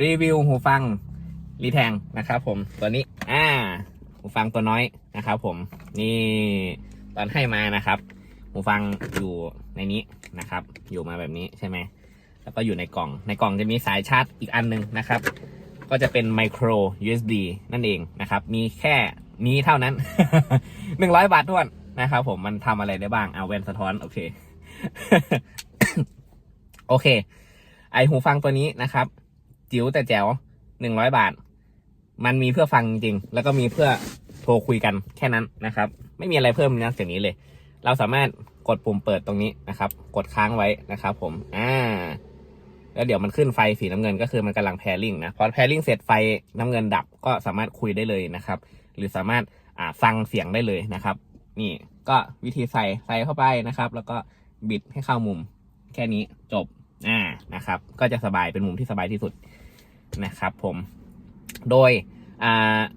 รีวิวหูฟังรีแทงนะครับผมตัวนี้อ่าหูฟังตัวน้อยนะครับผมนี่ตอนให้มานะครับ หูฟังอยู่ในนี้นะครับ อยู่มาแบบนี้ใช่ไหมแล้วก็อยู่ในกล่อง ในกล่องจะมีสายชาร์จอีกอันหนึงนะครับ ก็จะเป็นไมโคร USB นั่นเองนะครับ มีแค่นี้เท่านั้นหนึ่งร้อยบาทท้วนนะครับผมมันทำอะไรได้บ้างเอาแวนสะท้อน โอเค โอเค ไอหูฟังตัวนี้นะครับ จิ๋วแต่แจ๋วหนึ่งร้อยบาท มันมีเพื่อฟังจริง แล้วก็มีเพื่อโทรคุยกันแค่นั้นนะครับ ไม่มีอะไรเพิ่มนะอย่างนี้เลย เราสามารถกดปุ่มเปิดตรงนี้นะครับ กดค้างไว้นะครับผมอ่าแล้วเดี๋ยวมันขึ้นไฟสีน้ำเงินก็คือมันกำลังแพริงนะพอแพริงเสร็จไฟน้ำเงินดับก็สามารถคุยได้เลยนะครับ หรือสามารถอ่าฟังเสียงได้เลยนะครับ นี่ก็วิธีใส่ใส่เข้าไปนะครับ แล้วก็บิดให้เข้ามุมแค่นี้จบอ่านะครับ ก็จะสบายเป็นมุมที่สบายที่สุด นะครับผม โดย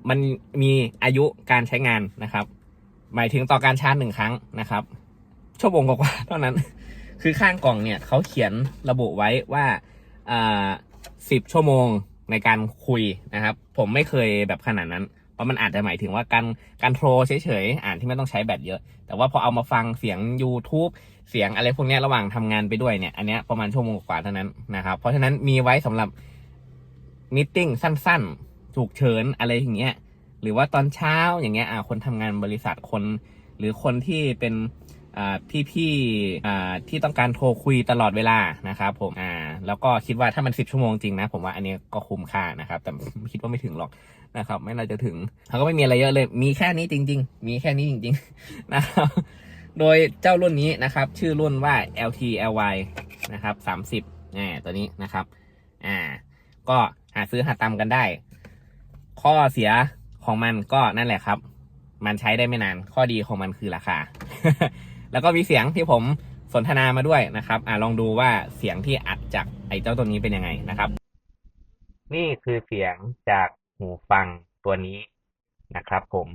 มันมีอายุการใช้งานนะครับ หมายถึงต่อการชาร์จหนึ่งครั้งนะครับ ชั่วโมงกว่าเท่านั้น คือข้างกล่องเนี่ยเขาเขียนระบุไว้ว่าสิบชั่วโมงในการคุยนะครับ ผมไม่เคยแบบขนาดนั้น เพราะมันอาจจะหมายถึงว่าการการโทรเฉยๆอ่านที่ไม่ต้องใช้แบตเยอะ แต่ว่าพอเอามาฟังเสียง YouTube เสียงอะไรพวกนี้ระหว่างทำงานไปด้วยเนี่ย อันนี้ประมาณชั่วโมงกว่าเท่านั้นนะครับ เพราะฉะนั้นมีไว้สำหรับ มิ팅สั้นๆฉุกเฉินอะไรอย่างเงี้ย หรือว่าตอนเช้าอย่างเงี้ยอ่าคนทำงานบริษัทคน หรือคนที่เป็นอ่าพี่ๆอ่าที่ต้องการโทรคุยตลอดเวลานะครับผมอ่าแล้วก็คิดว่าถ้ามันสิบชั่วโมงจริงนะผมว่าอันนี้ก็คุ้มค่านะครับ แต่คิดว่าไม่ถึงหรอกนะครับ ไม่น่าจะถึงเขาก็ไม่มีอะไรเยอะเลย มีแค่นี้จริง ๆ มีแค่นี้จริง ๆ นะครับโดยเจ้ารุ่นนี้นะครับ ชื่อรุ่นว่า LT LY นะครับสามสิบแน่ตัวนี้นะครับ อ่า ก็ หาซื้อหาตามกันได้ ข้อเสียของมันก็นั่นแหละครับ มันใช้ได้ไม่นาน ข้อดีของมันคือราคา แล้วก็มีเสียงที่ผมสนทนามาด้วยนะครับ อ่าลองดูว่าเสียงที่อัดจากไอ้เจ้าตัวนี้เป็นยังไงนะครับ นี่คือเสียงจากหูฟังตัวนี้นะครับ ผม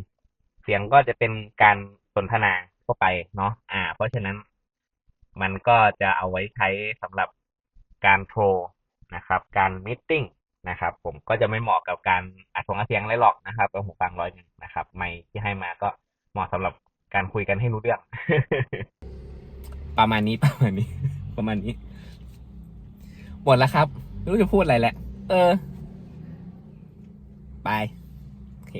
เสียงก็จะเป็นการสนทนาทั่วไปเนาะ อ่า เพราะฉะนั้นมันก็จะเอาไว้ใช้สำหรับการโทรนะครับ การมิ팅 นะครับ ผมก็จะไม่เหมาะกับการอัดส่งอัดเสียงอะไรหรอกนะครับเอาหูฟังร้อยหนึ่งนะครับ ไมค์ที่ให้มาก็เหมาะสำหรับการคุยกันให้รู้เรื่อง ประมาณนี้ประมาณนี้ ประมาณนี้หมดแล้วครับไม่รู้จะพูดอะไรแหละ เออ ไป โอเค